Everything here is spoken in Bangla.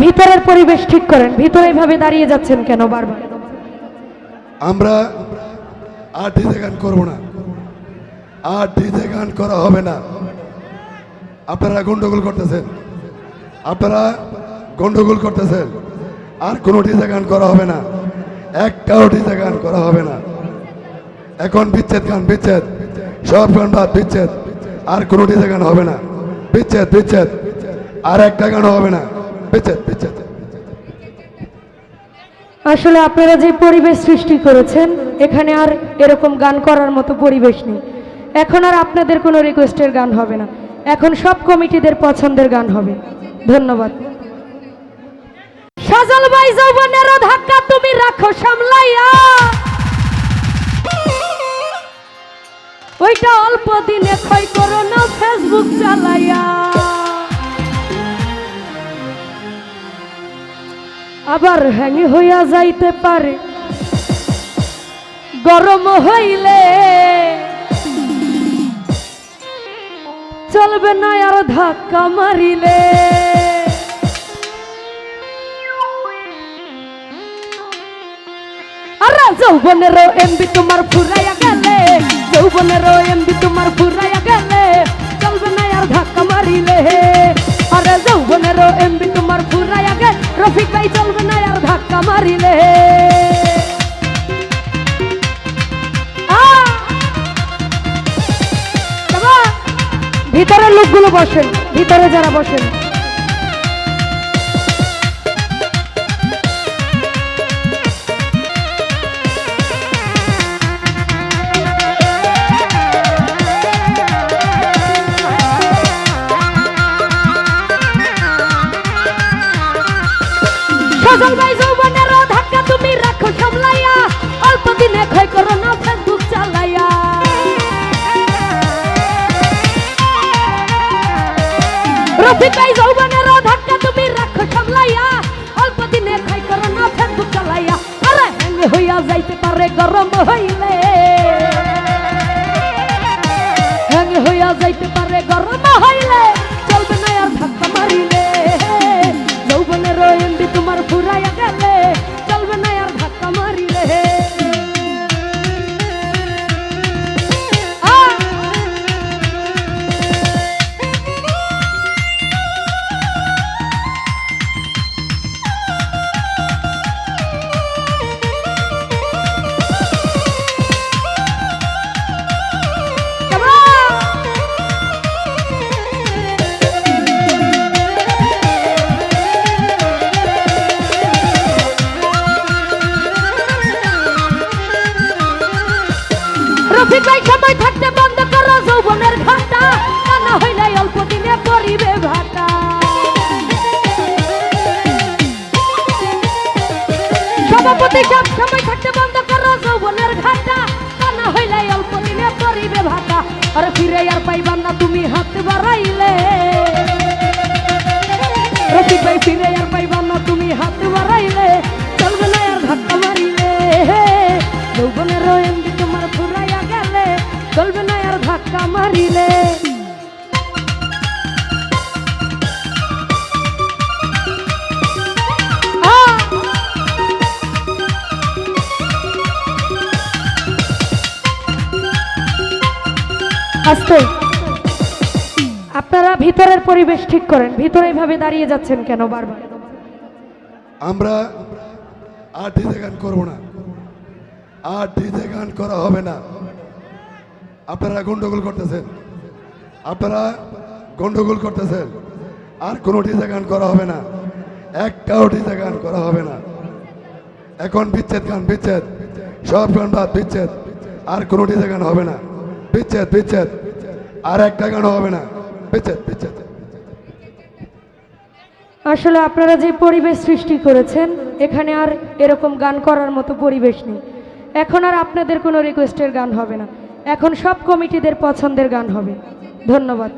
ভিতরের পরিবেশ ঠিক করেন। ভিতরে এভাবে দাঁড়িয়ে যাচ্ছেন কেন বারবার? আমরা আর ডিজে গান করব না। আর ডিজে গান করা হবে না। আপনারা গন্ডগোল করতেছেন। আপনারা গন্ডগোল করতেছেন। আর কোনো ডিজে গান করা হবে না। একটাও ডিজে গান করা হবে না। এখন বিচ্ছেদ গান, বিচ্ছেদ। সব গান বাদ, বিচ্ছেদ। আর কোনো ডিজে গান হবে না। বিচ্ছেদ বিচ্ছেদ আর একটা গান হবে না। বিচ্ছেদ বিচ্ছেদ আসলে আপনারা যে পরিবেশ সৃষ্টি করেছেন, এখানে আর এরকম গান করার মতো পরিবেশ নেই। এখন আর আপনাদের কোনো রিকোয়েস্টের গান হবে না। এখন সব কমিটিদের পছন্দের গান হবে। ধন্যবাদ। সাজল ভাই, যৌবনের ধাক্কা তুমি রাখো, সামলাইয়া। ওইটা অল্প দিনে ক্ষয় করো না ফেসবুক চালাইয়া আবার হ্যাং হইয়া যাইতে পারে। গরম হইলে চলবে না আর ধাক্কা মারিলে। আরে যৌবনেরও এমবি তোমার ফুরাইয়া যৌবনেরও এমবি তোমার ফুরাইয়া গেলে চলবে না আর ধাক্কা মারিলে। আরে যৌবনেরও এমবি তোমার ফুরাইয়া গেলে রফিক ভাই চলবে না আর ধাক্কা মারিলে। আহ! বাবা, ভিতরের লোকগুলো বসেন ভিতরে যারা বসেন। হইয়া যাইতে পারে, গরম হইলে। হ্যাং হইয়া যাইতে পারে, গরম হইলে। চলবে না আর ধাক্কা মারিলে। যৌবনের তোমার ফুরাইয়া গেলে। যৌবনের ঘাটা। কানা হইলে অল্প দিনে পরিবে ভাটা। আর ফিরে আর পাইবা না তুমি হাত বাড়াইলে। রফিক ভাই ফিরে আর পাইবা না তুমি হাত বাড়াইলে। চলবে না আর ধাক্কা মারিলে। যৌবনের এমবি তোমার ফুরাইয়া গেলে। চলবে না আর ধাক্কা মারিলে। আস্তে আপনারা ভিতরের পরিবেশ ঠিক করেন। ভিতরে এইভাবে দাঁড়িয়ে যাচ্ছেন কেন বারবার? আমরা আর ডিজে গান করব না। আর ডিজে গান করা হবে না। আপনারা গন্ডগোল করতেছেন। আপনারা গন্ডগোল করতেছেন। আর কোনো ডিজে গান করা হবে না। একটাও ডিজে গান করা হবে না। এখন বিচ্ছেদ গান, বিচ্ছেদ। সব গান বাদ, বিচ্ছেদ। আর কোনো ডিজে গান হবে না। বিচ্ছেদ বিচ্ছেদ। আর একটা গান হবে না। আসলে আপনারা যে পরিবেশ সৃষ্টি করেছেন, এখানে আর এরকম গান করার মতো পরিবেশ নেই। এখন আর আপনাদের কোনো রিকোয়েস্টের গান হবে না। এখন সব কমিটিদের পছন্দের গান হবে। ধন্যবাদ।